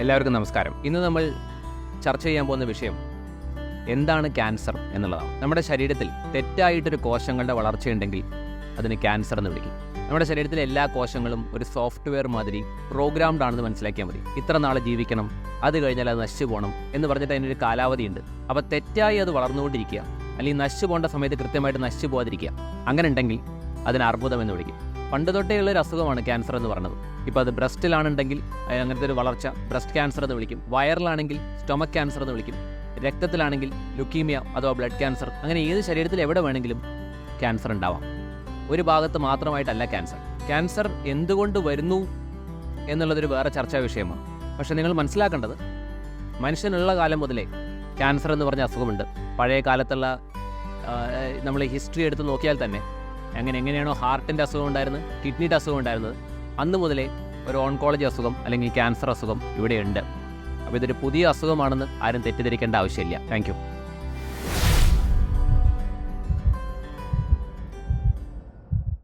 എല്ലാവർക്കും നമസ്കാരം. ഇന്ന് നമ്മൾ ചർച്ച ചെയ്യാൻ പോകുന്ന വിഷയം എന്താണ് ക്യാൻസർ എന്നുള്ളതാണ്. നമ്മുടെ ശരീരത്തിൽ തെറ്റായിട്ടൊരു കോശങ്ങളുടെ വളർച്ചയുണ്ടെങ്കിൽ അതിന് ക്യാൻസർ എന്ന് വിളിക്കും. നമ്മുടെ ശരീരത്തിലെ എല്ലാ കോശങ്ങളും ഒരു സോഫ്റ്റ്വെയർ മാതിരി പ്രോഗ്രാംഡ് ആണെന്ന് മനസ്സിലാക്കിയാൽ മതി. ഇത്ര നാൾ ജീവിക്കണം അത് കഴിഞ്ഞാൽ അത് നശിച്ചു പോകണം എന്ന് പറഞ്ഞിട്ട് അതിനൊരു കാലാവധിയുണ്ട്. അപ്പോൾ തെറ്റായി അത് വളർന്നുകൊണ്ടിരിക്കുക അല്ലെങ്കിൽ നശിച്ചു പോകേണ്ട സമയത്ത് കൃത്യമായിട്ട് നശിച്ചു പോകാതിരിക്കുക അങ്ങനെ ഉണ്ടെങ്കിൽ അതിന് അർബുദം എന്ന് വിളിക്കും. പണ്ട് തൊട്ടേ ഉള്ള ഒരു അസുഖമാണ് ക്യാൻസർ എന്ന് പറയുന്നത് ഇപ്പോൾ അത് ബ്രസ്റ്റിലാണെന്നുണ്ടെങ്കിൽ അങ്ങനത്തെ ഒരു വളർച്ച ബ്രസ്റ്റ് ക്യാൻസർ എന്ന് വിളിക്കും. വയറിലാണെങ്കിൽ സ്റ്റൊമക് ക്യാൻസർ എന്ന് വിളിക്കും. രക്തത്തിലാണെങ്കിൽ ലുക്കീമിയ അഥവാ ബ്ലഡ് ക്യാൻസർ അങ്ങനെ ഏത് ശരീരത്തിൽ എവിടെ വേണമെങ്കിലും ക്യാൻസർ ഉണ്ടാവാം. ഒരു ഭാഗത്ത് മാത്രമായിട്ടല്ല ക്യാൻസർ ക്യാൻസർ എന്തുകൊണ്ട് വരുന്നു എന്നുള്ളതൊരു വേറെ ചർച്ചാ വിഷയമാണ്. പക്ഷേ നിങ്ങൾ മനസ്സിലാക്കേണ്ടത് മനുഷ്യനുള്ള കാലം മുതലേ ക്യാൻസർ എന്ന് പറഞ്ഞ അസുഖമുണ്ട്. പഴയ കാലത്തുള്ള നമ്മൾ ഹിസ്റ്ററി എടുത്ത് നോക്കിയാൽ തന്നെ അങ്ങനെ എങ്ങനെയാണോ ഹാർട്ടിന്റെ അസുഖം ഉണ്ടായിരുന്നത് കിഡ്നിയുടെ അസുഖം ഉണ്ടായിരുന്നത് അന്ന് മുതലേ ഒരു ഓൺകോളജി അസുഖം അല്ലെങ്കിൽ ക്യാൻസർ അസുഖം ഇവിടെയുണ്ട് അപ്പോൾ ഇതൊരു പുതിയ അസുഖമാണെന്ന് ആരും തെറ്റിദ്ധരിക്കേണ്ട ആവശ്യമില്ല. താങ്ക്